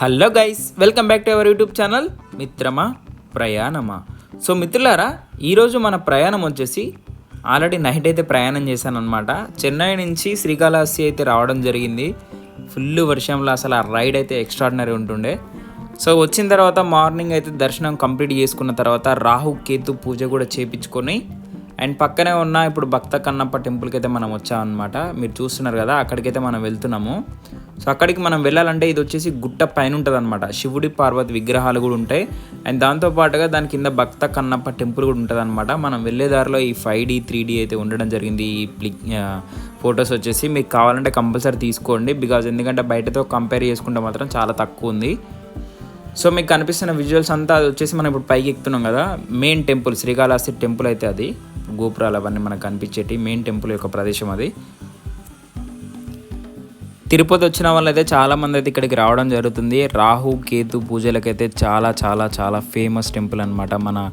Hello guys welcome back to our YouTube channel మిత్రమా ప్రయాణమా. So మిత్రులారా ఈరోజు మన ప్రయాణం వచ్చేసి ఆల్రెడీ నైట్ అయితే ప్రయాణం చేశాను అనమాట చెన్నై నుంచి శ్రీకాళహస్తి అయితే రావడం జరిగింది. ఫుల్ వర్షంలో అసలు ఆ రైడ్ అయితే ఎక్స్ట్రాడినరీ ఉంటుండే. సో వచ్చిన తర్వాత మార్నింగ్ అయితే దర్శనం కంప్లీట్ చేసుకున్న తర్వాత రాహు కేతు పూజ కూడా చేపించుకొని అండ్ పక్కనే ఉన్న ఇప్పుడు భక్త కన్నప్ప టెంపుల్కి అయితే మనం వచ్చామన్నమాట. మీరు చూస్తున్నారు కదా అక్కడికైతే మనం వెళ్తున్నాము. సో అక్కడికి మనం వెళ్ళాలంటే ఇది వచ్చేసి గుట్ట పైన ఉంటుంది అనమాట శివుడి పార్వతి విగ్రహాలు కూడా ఉంటాయి. అండ్ దాంతో పాటుగా దాని కింద భక్త కన్నప్ప టెంపుల్ కూడా ఉంటుంది అనమాట మనం వెళ్ళే దారిలో ఈ ఫైవ్ డి త్రీ డి అయితే ఉండడం జరిగింది ఈ ప్లిక్ ఫొటోస్ వచ్చేసి. మీకు కావాలంటే కంపల్సరీ తీసుకోండి. బికాజ్ ఎందుకంటే బయటతో కంపేర్ చేసుకుంటే మాత్రం చాలా తక్కువ ఉంది. సో మీకు కనిపిస్తున్న విజువల్స్ అంతా అది వచ్చేసి మనం ఇప్పుడు పైకి ఎక్కుతున్నాం కదా. మెయిన్ టెంపుల్ శ్రీకాళహస్తి టెంపుల్ అయితే అది. గోపురాలు అవన్నీ మనకు కనిపించేటి మెయిన్ టెంపుల్ యొక్క ప్రదేశం అది. తిరుపతి వచ్చిన వాళ్ళైతే చాలా అయితే ఇక్కడికి రావడం జరుగుతుంది. రాహు కేతు పూజలకైతే చాలా చాలా చాలా ఫేమస్ టెంపుల్ అనమాట మన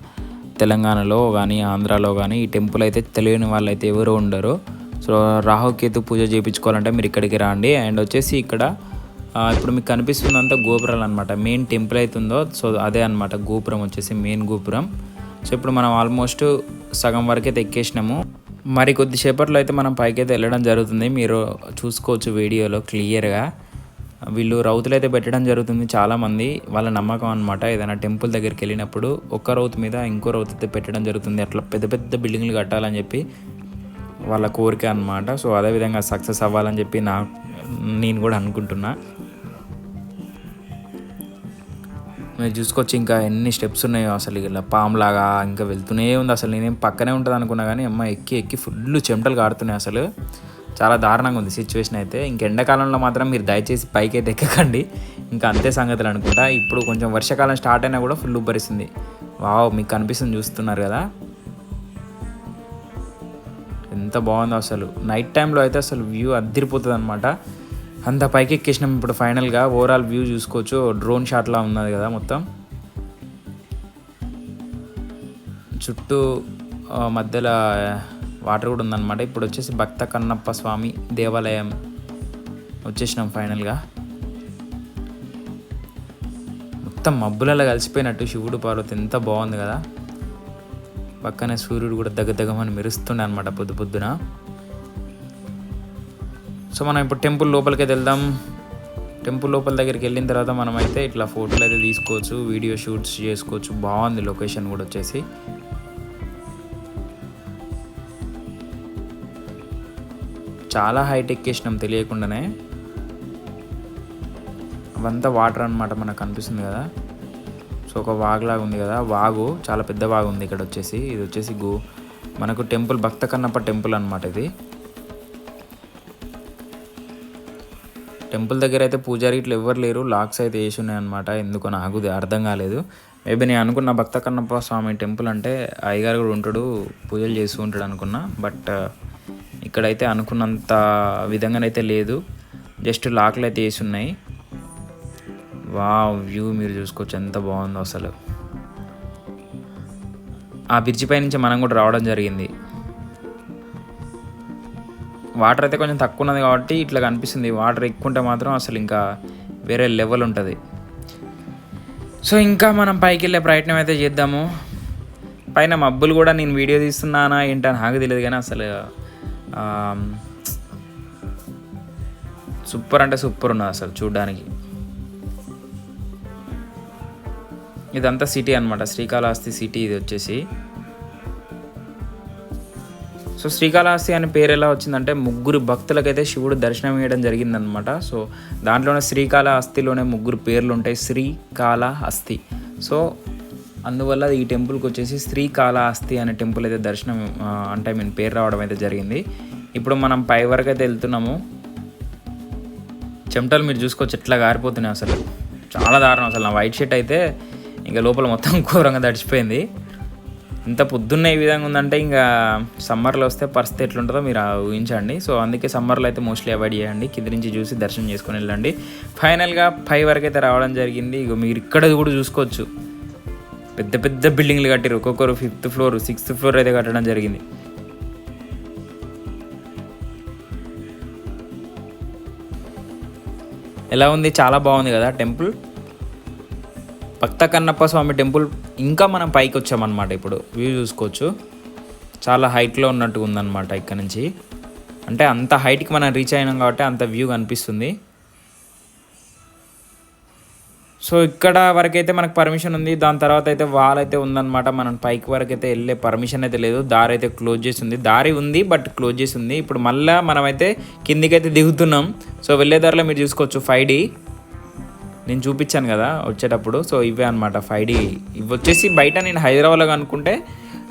తెలంగాణలో కానీ ఆంధ్రాలో కానీ ఈ టెంపుల్ అయితే తెలియని వాళ్ళైతే ఎవరు ఉండరు. సో రాహు కేతు పూజ చేయించుకోవాలంటే మీరు ఇక్కడికి రండి. అండ్ వచ్చేసి ఇక్కడ ఇప్పుడు మీకు కనిపిస్తుందంతా గోపురాలు అనమాట మెయిన్ టెంపుల్ అయితే ఉందో సో అదే అనమాట గోపురం వచ్చేసి మెయిన్ గోపురం. సో ఇప్పుడు మనం ఆల్మోస్ట్ సగం వరకు అయితే ఎక్కేసినాము. మరి కొద్దిసేపట్లో అయితే మనం పైకి అయితే వెళ్ళడం జరుగుతుంది. మీరు చూసుకోవచ్చు వీడియోలో క్లియర్గా. వీళ్ళు రౌతులు అయితే పెట్టడం జరుగుతుంది చాలామంది. వాళ్ళ నమ్మకం అనమాట ఏదైనా టెంపుల్ దగ్గరికి వెళ్ళినప్పుడు ఒక్క రౌతు మీద ఇంకో రౌతు అయితే పెట్టడం జరుగుతుంది. అట్లా పెద్ద పెద్ద బిల్డింగ్లు కట్టాలని చెప్పి వాళ్ళ కోరిక అనమాట సో అదేవిధంగా సక్సెస్ అవ్వాలని చెప్పి నా నేను కూడా అనుకుంటున్నా. మీరు చూసుకోవచ్చు ఇంకా ఎన్ని స్టెప్స్ ఉన్నాయో అసలు ఇలా పాములాగా ఇంకా వెళ్తూనే ఉంది. అసలు నేనేం పక్కనే ఉంటుంది అనుకున్నా కానీ అమ్మ ఎక్కి ఎక్కి ఫుల్ చెమటలు కాడుతున్నాయి అసలు. చాలా దారుణంగా ఉంది సిచ్యువేషన్ అయితే. ఇంక ఎండాకాలంలో మాత్రం మీరు దయచేసి పైకి అయితే ఎక్కకండి. ఇంకా అంతే సంగతులు అనుకుంటా. ఇప్పుడు కొంచెం వర్షాకాలం స్టార్ట్ అయినా కూడా ఫుల్ ఉబ్బరిస్తుంది. వావ్ మీకు కనిపిస్తుంది చూస్తున్నారు కదా. ఎంత బాగుందో అసలు. నైట్ టైంలో అయితే అసలు వ్యూ అద్దరిపోతుంది అనమాట అంత పైకి ఎక్కేసినాం. ఇప్పుడు ఫైనల్గా ఓవరాల్ వ్యూ చూసుకోవచ్చు. డ్రోన్ షాట్లా ఉన్నది కదా మొత్తం. చుట్టూ మధ్యలో వాటర్ కూడా ఉందన్నమాట. ఇప్పుడు వచ్చేసి భక్త కన్నప్ప స్వామి దేవాలయం వచ్చేసినాం ఫైనల్గా. మొత్తం మబ్బులలో కలిసిపోయినట్టు శివుడు పార్వతి ఎంత బాగుంది కదా. పక్కనే సూర్యుడు కూడా దగ్గదగమని దగ్గమని మెరుస్తుండే అనమాట పొద్దు పొద్దున. సో మనం ఇప్పుడు టెంపుల్ లోపలికి వెళ్దాం. టెంపుల్ లోపల దగ్గరికి వెళ్ళిన తర్వాత మనం అయితే ఇట్లా ఫోటోలు అయితే తీసుకోవచ్చు వీడియో షూట్స్ చేసుకోవచ్చు. బాగుంది లొకేషన్ కూడా వచ్చేసి. చాలా హైటెక్ చేసినాం తెలియకుండానే. అవంతా వాటర్ అన్నమాట మనకు కనిపిస్తుంది కదా. సో ఒక వాగులాగా ఉంది కదా. వాగు చాలా పెద్ద వాగు ఉంది ఇక్కడ వచ్చేసి. ఇది వచ్చేసి గో. మనకు టెంపుల్ భక్త కన్నప్ప టెంపుల్ అనమాట ఇది. టెంపుల్ దగ్గర అయితే పూజారి ఇట్లా ఎవరు లేరు లాక్స్ అయితే వేసి ఉన్నాయన్నమాట ఎందుకో నాకు అర్థం కాలేదు. మేబీ నేను అనుకున్న భక్త కన్నప్ప స్వామి టెంపుల్ అంటే అయ్యగారు కూడా ఉంటాడు పూజలు చేస్తూ ఉంటాడు అనుకున్నా. బట్ uh, ఇక్కడైతే అనుకున్నంత విధంగానైతే లేదు. జస్ట్ లాక్లు అయితే వేసి ఉన్నాయి. వా వ్యూ మీరు చూసుకోవచ్చు. ఎంత బాగుందో అసలు. ఆ బ్రిడ్జి పై నుంచి మనం కూడా రావడం జరిగింది. వాటర్ అయితే కొంచెం తక్కువ ఉన్నది కాబట్టి ఇట్లా కనిపిస్తుంది. వాటర్ ఎక్కువ ఉంటే మాత్రం అసలు ఇంకా వేరే లెవెల్ ఉంటుంది. సో ఇంకా మనం పైకి వెళ్ళే ప్రయత్నం అయితే చేద్దాము. పైన మబ్బులు కూడా నేను వీడియో తీస్తున్నానా ఏంటో నాకు తెలియదు కానీ అసలు సూపర్ అంటే సూపర్ ఉన్నది అసలు చూడ్డానికి. ఇదంతా సిటీ అనమాట శ్రీకాళహస్తి సిటీ ఇది వచ్చేసి. సో శ్రీకాళహస్తి అనే పేరు ఎలా వచ్చిందంటే ముగ్గురు భక్తులకైతే శివుడు దర్శనం ఇవ్వడం జరిగిందనమాట సో దాంట్లోనే శ్రీకాళహస్తిలోనే ముగ్గురు పేర్లు ఉంటాయి శ్రీకాళహస్తి. సో అందువల్ల ఈ టెంపుల్కి వచ్చేసి శ్రీకాళహస్తి అనే టెంపుల్ అయితే దర్శనం అంటే మీన్ పేరు రావడం అయితే జరిగింది. ఇప్పుడు మనం పై వరకు అయితే వెళ్తున్నాము. చెమటలు మీరు చూసుకోవచ్చు ఎట్లా గారిపోతున్నాయి అసలు. చాలా దారుణం అసలు నా వైట్ షర్ట్ అయితే ఇంకా లోపల మొత్తం ఘోరంగా తడిచిపోయింది. ఇంత పొద్దున్న ఏ విధంగా ఉందంటే ఇంకా సమ్మర్లో వస్తే పరిస్థితి ఎట్లుంటుందో మీరు ఊహించండి. సో అందుకే సమ్మర్లో అయితే మోస్ట్లీ అవాయిడ్ చేయండి. కింద నుంచి చూసి దర్శనం చేసుకొని వెళ్ళండి. ఫైనల్గా పై వరకు అయితే రావడం జరిగింది. ఇక మీరు ఇక్కడ కూడా చూసుకోవచ్చు. పెద్ద పెద్ద బిల్డింగ్లు కట్టారు ఒక్కొక్కరు ఫిఫ్త్ ఫ్లోర్ సిక్స్త్ ఫ్లోర్ అయితే కట్టడం జరిగింది. ఎలా ఉంది? చాలా బాగుంది కదా టెంపుల్. భక్త కన్నప్ప స్వామి టెంపుల్ ఇంకా మనం పైకి వచ్చామన్నమాట ఇప్పుడు. వ్యూ చూసుకోవచ్చు. చాలా హైట్లో ఉన్నట్టు ఉందన్నమాట ఇక్కడ నుంచి. అంటే అంత హైట్కి మనం రీచ్ అయినాం కాబట్టి అంత వ్యూ కనిపిస్తుంది. సో ఇక్కడ వరకైతే మనకు పర్మిషన్ ఉంది. దాని తర్వాత అయితే వాల్ అయితే ఉందన్నమాట. మనం పైకి వరకు అయితే వెళ్ళే పర్మిషన్ అయితే లేదు. దారి అయితే క్లోజ్ చేసి ఉంది. దారి ఉంది బట్ క్లోజ్ చేసి ఉంది. ఇప్పుడు మళ్ళీ మనమైతే కిందికైతే దిగుతున్నాం. సో వెళ్ళే దారిలో మీరు చూసుకోవచ్చు ఫైవ్ డి నేను చూపించాను కదా వచ్చేటప్పుడు. సో ఇవే అనమాట ఫైవ్ డి ఇవి వచ్చేసి బయట నేను హైదరాబాద్లో అనుకుంటే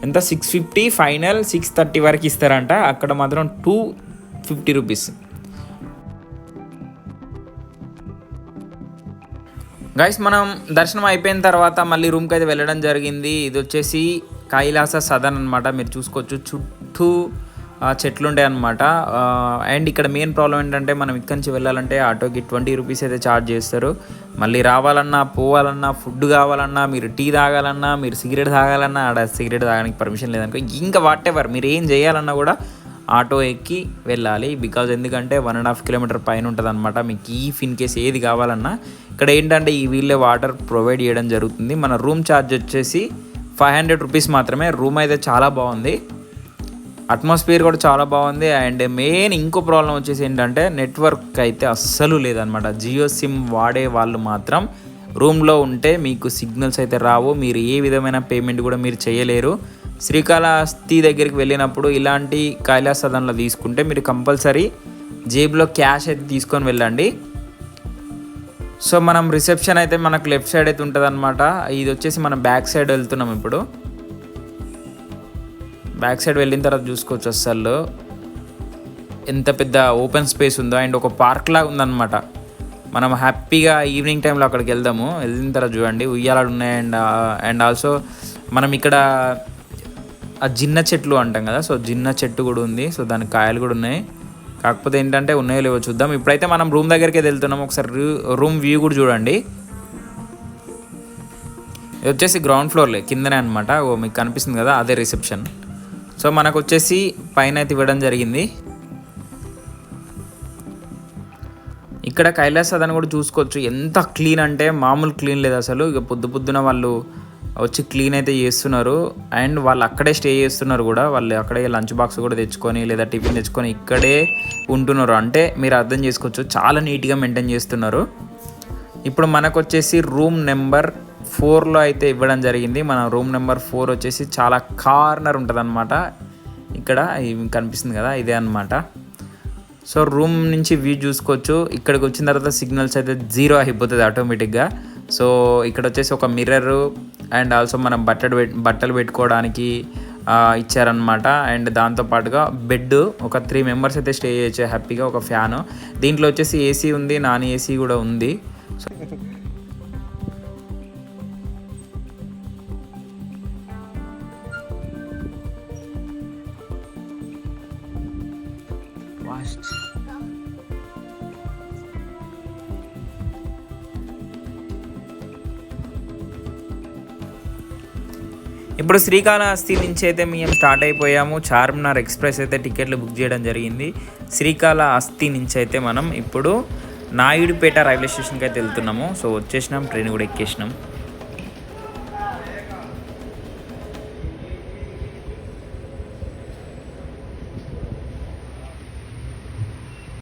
ఎంత? Six fifty final six thirty వరకు ఇస్తారంట. అక్కడ మాత్రం టూ ఫిఫ్టీ రూపీస్ గైస్ మనం దర్శనం అయిపోయిన తర్వాత మళ్ళీ రూమ్కి అయితే వెళ్ళడం జరిగింది. ఇది వచ్చేసి కైలాస సదన్ అనమాట మీరు చూసుకోవచ్చు. చుట్టూ చెట్లు ఉంటాయి అనమాట అండ్ ఇక్కడ మెయిన్ ప్రాబ్లం ఏంటంటే మనం ఇక్కడి నుంచి వెళ్ళాలంటే ఆటోకి ట్వంటీ రూపీస్ అయితే ఛార్జ్ చేస్తారు. మళ్ళీ రావాలన్నా పోవాలన్నా ఫుడ్ కావాలన్నా మీరు టీ తాగాలన్నా మీరు సిగరెట్ తాగాలన్నా ఆడ సిగరెట్ తాగడానికి పర్మిషన్ లేదనుకో ఇంకా వాట్ ఎవర్ మీరు ఏం చేయాలన్నా కూడా ఆటో ఎక్కి వెళ్ళాలి. బికాజ్ ఎందుకంటే వన్ అండ్ హాఫ్ కిలోమీటర్ పైన ఉంటుంది అనమాట మీకు ఈ ఇన్ కేస్ ఏది కావాలన్నా ఇక్కడ ఏంటంటే ఈ వీళ్ళే వాటర్ ప్రొవైడ్ చేయడం జరుగుతుంది. మన రూమ్ ఛార్జ్ వచ్చేసి ఫైవ్ హండ్రెడ్ రూపీస్ మాత్రమే. రూమ్ అయితే చాలా బాగుంది. అట్మాస్ఫియర్ కూడా చాలా బాగుంది. అండ్ మెయిన్ ఇంకో ప్రాబ్లం వచ్చేసి ఏంటంటే నెట్వర్క్ అయితే అస్సలు లేదనమాట జియో సిమ్ వాడే వాళ్ళు మాత్రం రూమ్లో ఉంటే మీకు సిగ్నల్స్ అయితే రావు. మీరు ఏ విధమైన పేమెంట్ కూడా మీరు చేయలేరు. శ్రీకాళహస్తి దగ్గరికి వెళ్ళినప్పుడు ఇలాంటి కైలాస తీసుకుంటే మీరు కంపల్సరీ జేబులో క్యాష్ అయితే తీసుకొని వెళ్ళండి. సో మనం రిసెప్షన్ అయితే మనకు లెఫ్ట్ సైడ్ అయితే ఉంటుంది అనమాట ఇది వచ్చేసి మనం బ్యాక్ సైడ్ వెళ్తున్నాం ఇప్పుడు. బ్యాక్ సైడ్ వెళ్ళిన తర్వాత చూసుకోవచ్చు అస్సలు. ఎంత పెద్ద ఓపెన్ స్పేస్ ఉందో అండ్ ఒక పార్క్ లాగా ఉందన్నమాట. మనం హ్యాపీగా ఈవినింగ్ టైంలో అక్కడికి వెళ్దాము. వెళ్ళిన తర్వాత చూడండి ఉయ్యాలలు ఉన్నాయి అండ్ అండ్ ఆల్సో మనం ఇక్కడ ఆ జిన్న చెట్లు అంటాం కదా సో జిన్న చెట్టు కూడా ఉంది సో దానికి కాయలు కూడా ఉన్నాయి. కాకపోతే ఏంటంటే ఉన్నాయో లేవో చూద్దాం. ఇప్పుడైతే మనం రూమ్ దగ్గరికి వెళ్తున్నాం. ఒకసారి రూమ్ వ్యూ కూడా చూడండి. ఇది వచ్చేసి గ్రౌండ్ ఫ్లోర్లే కిందనే అనమాట ఓ మీకు కనిపిస్తుంది కదా అదే రిసెప్షన్ సో మనకు వచ్చేసి పైన అయితే ఇవ్వడం జరిగింది. ఇక్కడ కైలాస అదని కూడా చూసుకోవచ్చు. ఎంత క్లీన్ అంటే మామూలు క్లీన్ లేదు అసలు. ఇక పొద్దు పొద్దున వాళ్ళు వచ్చి క్లీన్ అయితే చేస్తున్నారు. అండ్ వాళ్ళు అక్కడే స్టే చేస్తున్నారు కూడా. వాళ్ళు అక్కడే లంచ్ బాక్స్ కూడా తెచ్చుకొని లేదా టిఫిన్ తెచ్చుకొని ఇక్కడే ఉంటున్నారు. అంటే మీరు అర్థం చేసుకోవచ్చు చాలా నీట్గా మెయింటైన్ చేస్తున్నారు. ఇప్పుడు మనకు వచ్చేసి రూమ్ నెంబర్ ఫోర్లో అయితే ఇవ్వడం జరిగింది. మన రూమ్ నెంబర్ ఫోర్ వచ్చేసి చాలా కార్నర్ ఉంటుంది ఇక్కడ కనిపిస్తుంది కదా ఇదే అన్నమాట. సో రూమ్ నుంచి వ్యూ చూసుకోవచ్చు. ఇక్కడికి వచ్చిన తర్వాత సిగ్నల్స్ అయితే జీరో అయిపోతుంది ఆటోమేటిక్గా. సో ఇక్కడ వచ్చేసి ఒక మిర్రర్ అండ్ ఆల్సో మనం బట్టలు పెట్ బట్టలు పెట్టుకోవడానికి ఇచ్చారనమాట అండ్ దాంతో పాటుగా బెడ్ ఒక త్రీ మెంబర్స్ అయితే స్టే చేయొచ్చు హ్యాపీగా ఒక ఫ్యాను. దీంట్లో వచ్చేసి ఏసీ ఉంది నాన్ ఏసీ కూడా ఉంది. సో ఇప్పుడు శ్రీకాళహస్తి నుంచి అయితే మేము స్టార్ట్ అయిపోయాము. చార్మినార్ ఎక్స్ప్రెస్ అయితే టికెట్లు బుక్ చేయడం జరిగింది. శ్రీకాళహస్తి నుంచి అయితే మనం ఇప్పుడు నాయుడుపేట రైల్వే స్టేషన్కి అయితే వెళ్తున్నాము. సో వచ్చేసినాం ట్రైన్ కూడా ఎక్కేసినాం.